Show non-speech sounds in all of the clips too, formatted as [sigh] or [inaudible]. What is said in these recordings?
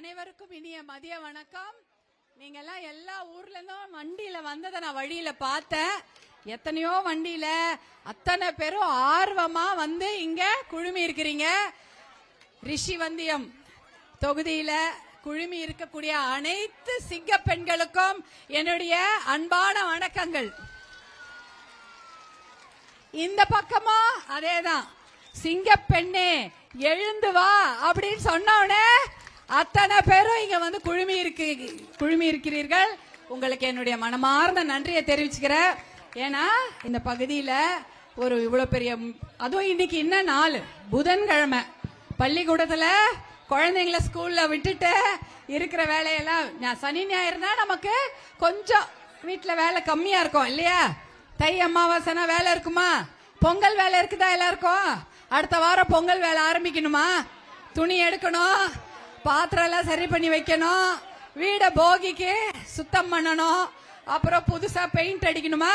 அனைவருக்கும் இனிய மதிய வணக்கம். நீங்க எல்லாம் எல்லா ஊர்ல இருந்தும் வண்டியில வந்ததை நான் வழியில பார்த்தேன். எத்தனையோ வண்டியில அத்தனை பேரும் ஆர்வமா வந்து இங்க குழுமி இருக்கிறீங்க. ரிஷிவந்தியம் தொகுதியில குழுமி இருக்கக்கூடிய அனைத்து சிங்க பெண்களுக்கும் என்னுடைய அன்பான வணக்கங்கள். இந்த பக்கமா அதேதான். சிங்க பெண்ணே எழுந்து வா அப்படின்னு சொன்ன அத்தனை பேரும் இங்க வந்து குழுமி இருக்கு குழுமி இருக்கிறீர்கள். உங்களுக்கு என்னுடைய மனமார்ந்த நன்றியை தெரிவிச்சுக்கிறேன். ஏன்னா இந்த பகுதியில ஒரு இவ்வளவு பெரிய அதுவும் இன்னைக்கு என்ன நாள் புதன்கிழமை. பள்ளிக்கூடத்துல குழந்தைங்களை ஸ்கூல்ல விட்டுட்டு இருக்கிற வேலையெல்லாம் நான் சனி ஞாயிறுனா நமக்கு கொஞ்சம் வீட்டுல வேலை கம்மியா இருக்கும் இல்லையா? தை அமாவாசைனா வேலை இருக்குமா? பொங்கல் வேலை இருக்குதா எல்லாருக்கும்? அடுத்த வாரம் பொங்கல் வேலை ஆரம்பிக்கணுமா? துணி எடுக்கணும். பாத்திரம் எல்லாம் சரி பண்ணி வைக்கணும். வீடை போகிக்கு சுத்தம் பண்ணணும். அப்புறம் புதுசா பெயிண்ட் அடிக்கணுமா?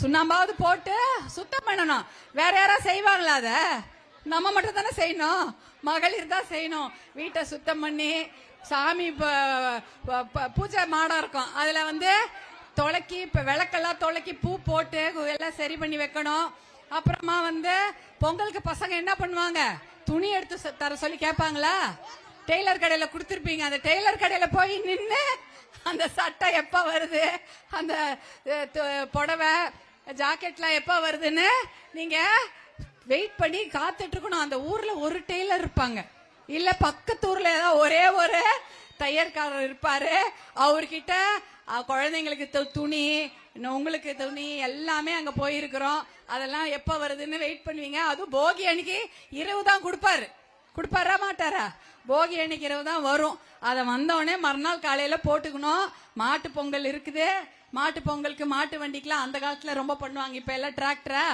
சுண்ணாம்பாவது போட்டு சுத்தம் பண்ணணும். வேற யாரா செய்வாங்களா அத? நம்ம மட்டும் தானே செய்யணும். மகளிர் தான் செய்யணும். வீட்டை சுத்தம் பண்ணி சாமி பூஜை மாடம் இருக்கும். அதுல வந்து தொலைக்கி இப்ப விளக்கெல்லாம் தொலைக்கி பூ போட்டு எல்லாம் சரி பண்ணி வைக்கணும். அப்புறமா வந்து பொங்கலுக்கு பசங்க என்ன பண்ணுவாங்க? துணி எடுத்து தர சொல்லி கேட்பாங்களா? டெய்லர் கடையில கொடுத்துருப்பீங்க. அந்த டெய்லர் கடையில போய் நின்று அந்த சட்டை எப்ப வருது? அந்த புடவை ஜாக்கெட்லாம் எப்ப வருதுன்னு நீங்க வெயிட் பண்ணி காத்துட்டு இருக்கணும் அந்த ஊர்ல ஒரு டெய்லர் இருப்பாங்க. இல்ல பக்கத்து ஊர்ல ஏதாவது ஒரே ஒரு தையற்காரர் இருப்பாரு. அவர்கிட்ட குழந்தைங்களுக்கு துணி இன்னும் உங்களுக்கு துணி எல்லாமே அங்க போயிருக்கிறோம். அதெல்லாம் எப்ப வருதுன்னு வெயிட் பண்ணுவீங்க. அதுவும் போகி அன்னைக்கு இரவு தான் கொடுப்பாரு. கொடுப்பாரா மாட்டாரா? போகி அன்னைக்கு தான் வரும். அதை வந்தோடனே மறுநாள் காலையில போட்டுக்கணும். மாட்டு பொங்கல் இருக்குது. மாட்டு பொங்கலுக்கு மாட்டு வண்டிக்கெல்லாம் அந்த காலத்துல ரொம்ப பண்ணுவாங்க. இப்ப எல்லாம் டிராக்டரா?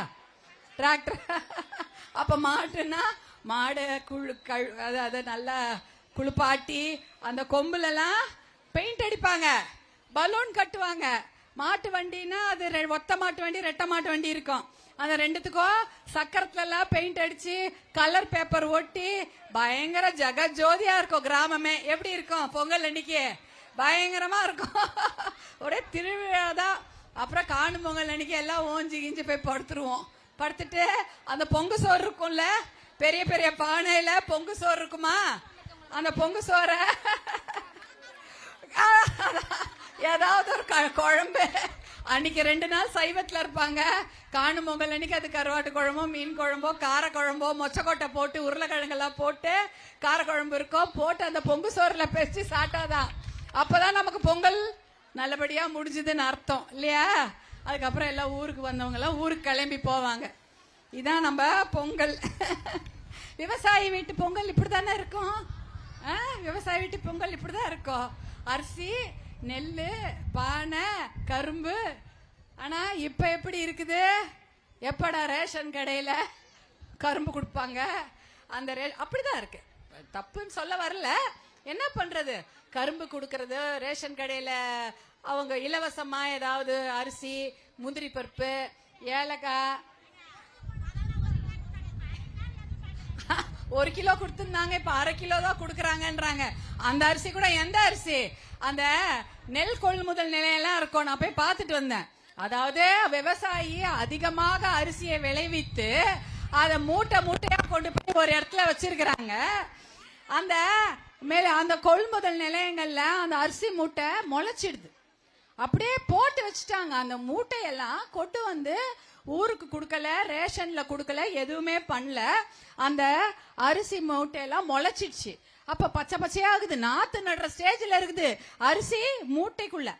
டிராக்டர்? [laughs] அப்ப மாட்டுனா மாடு குழு கழு அதாவது அதை நல்லா குளிப்பாட்டி அந்த கொம்புலலாம் பெயிண்ட் அடிப்பாங்க. பலூன் கட்டுவாங்க. மாட்டு வண்டினா அது ரெ- ஒத்த மாட்டு வண்டி ரெட்டை மாட்டு வண்டி இருக்கும். அந்த ரெண்டுத்துக்கும் சக்கரத்துல எல்லாம் பெயிண்ட் அடிச்சு கலர் பேப்பர் ஒட்டி பயங்கர ஜெகஜோதியா இருக்கும் கிராமமே. எப்படி இருக்கும் பொங்கல் அன்னைக்கு? பயங்கரமா இருக்கும். [laughs] ஒரே திருவிழா தான் அப்புறம் காணும் பொங்கல் அன்னைக்கு எல்லாம் ஓஞ்சி கிஞ்சி போய் படுத்துருவோம். படுத்துட்டு அந்த பொங்கு சோறு இருக்கும்ல? பெரிய பெரிய பானையில பொங்கு சோறு இருக்குமா? அந்த பொங்கு சோறை. [laughs] ஏதாவது ஒரு க- குழம்பு. அன்னைக்கு ரெண்டு நாள் சைவத்துல இருப்பாங்க. காணும் பொங்கல் அன்னைக்கு அது கருவாட்டு குழம்போ மீன் குழம்போ கார குழம்போ மொச்சக்கொட்டை போட்டு உருளைக்கிழங்கெல்லாம் போட்டு கார குழம்பு இருக்கும். போட்டு அந்த பொங்கு சோறுல பெச்சு சாட்டாதான் அப்பதான் நமக்கு பொங்கல் நல்லபடியா முடிஞ்சுதுன்னு அர்த்தம். இல்லையா? அதுக்கப்புறம் எல்லாம் ஊருக்கு வந்தவங்க எல்லாம் ஊருக்கு கிளம்பி போவாங்க. இதான் நம்ம பொங்கல். விவசாயி வீட்டு பொங்கல் இப்படிதானே இருக்கும்? ஆ, விவசாய வீட்டு பொங்கல் இப்படிதான் இருக்கும். அரிசி நெல் பானை கரும்பு. ஆனா இப்ப எப்படி இருக்குது? எப்படா ரேஷன் கடையில கரும்பு கொடுப்பாங்க? அந்த ரே அப்படிதான் இருக்கு. தப்புன்னு சொல்ல வரல. என்ன பண்றது? கரும்பு கொடுக்கறது ரேஷன் கடையில அவங்க இலவசமா ஏதாவது அரிசி முந்திரி பருப்பு ஏலக்காய் ஒரு கிலோ கொடுத்துருந்தாங்க இப்ப அரை கிலோ தான் கொடுக்கறாங்கன்றாங்க. அந்த அரிசி கூட எந்த அரிசி? அந்த நெல் கொள்முதல் நிலையெல்லாம் இருக்கும். நான் போய் பார்த்துட்டு வந்தேன். அதாவது விவசாயி அதிகமாக அரிசியை விளைவித்து அதை மூட்டை மூட்டையா கொண்டு போய் ஒரு இடத்துல வச்சிருக்கிறாங்க. அந்த மேல அந்த கொள்முதல் நிலையங்கள்ல அந்த அரிசி மூட்டை முளைச்சிடுது. அப்படியே போட்டு வச்சுட்டாங்க. அந்த மூட்டையெல்லாம் கொண்டு வந்து ஊருக்கு கொடுக்கல ரேஷன்ல கொடுக்கல எதுவுமே பண்ணல. அந்த அரிசி மூட்டையெல்லாம் முளைச்சிடுச்சு. அப்ப பச்சை பச்சையாகுது. நாத்து நடுற ஸ்டேஜ்ல இருக்குது. அரிசி மூட்டைக்குள்ள.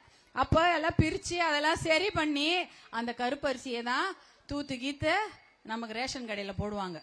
அப்ப எல்லாம் பிரிச்சு அதெல்லாம் சரி பண்ணி அந்த கருப்பு அரிசியை தான் தூத்து கீத்து நமக்கு ரேஷன் கடையில போடுவாங்க.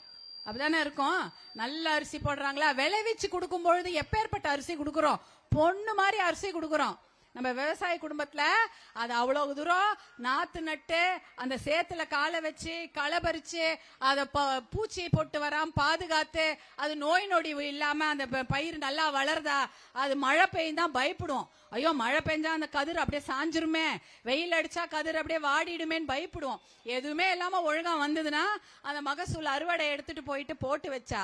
அப்படிதானே இருக்கும்? நல்ல அரிசி போடுறாங்களா? விளைவிச்சு கொடுக்கும் பொழுது எப்பேற்பட்ட அரிசி கொடுக்குறோம்? பொண்ணு மாதிரி அரிசி கொடுக்குறோம். நம்ம விவசாய குடும்பத்துல அது அவ்வளவு தூரம் நாத்து நட்டு அந்த சேத்துல காலை வச்சு களை பறிச்சு அதை ப- பூச்சி போட்டு வராம பாதுகாத்து அது நோய் நொடி இல்லாம அந்த ப- பயிர் நல்லா வளருதா அது மழை பெய்யும் தான் பயப்படுவோம் ஐயோ மழை பெஞ்சா அந்த கதிர் அப்படியே சாஞ்சிருமே. வெயில் அடிச்சா கதிர் அப்படியே வாடிடுமேன்னு பயப்படுவோம் எதுவுமே இல்லாம ஒழுங்கா வந்ததுன்னா அந்த மகசூல் அறுவடை எடுத்துட்டு போயிட்டு போட்டு வச்சா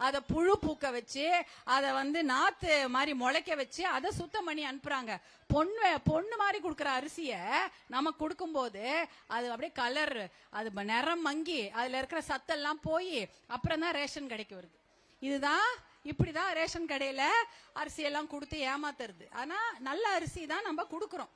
அதை புழு பூக்க வச்சு அதை வந்து நாத்து மாதிரி முளைக்க வச்சு அதை சுத்தம் பண்ணி அனுப்புறாங்க. பொண்ணு பொண்ணு மாதிரி கொடுக்குற அரிசியை நம்ம கொடுக்கும்போது அது அப்படியே கலர் அது நிறம் மங்கி அதில் இருக்கிற சத்தெல்லாம் போய் அப்புறம் தான் ரேஷன் கடைக்கு வருது. இதுதான் இப்படிதான் ரேஷன் கடையில அரிசியெல்லாம் கொடுத்து ஏமாத்துறது. ஆனா நல்ல அரிசி தான் நம்ம கொடுக்குறோம்.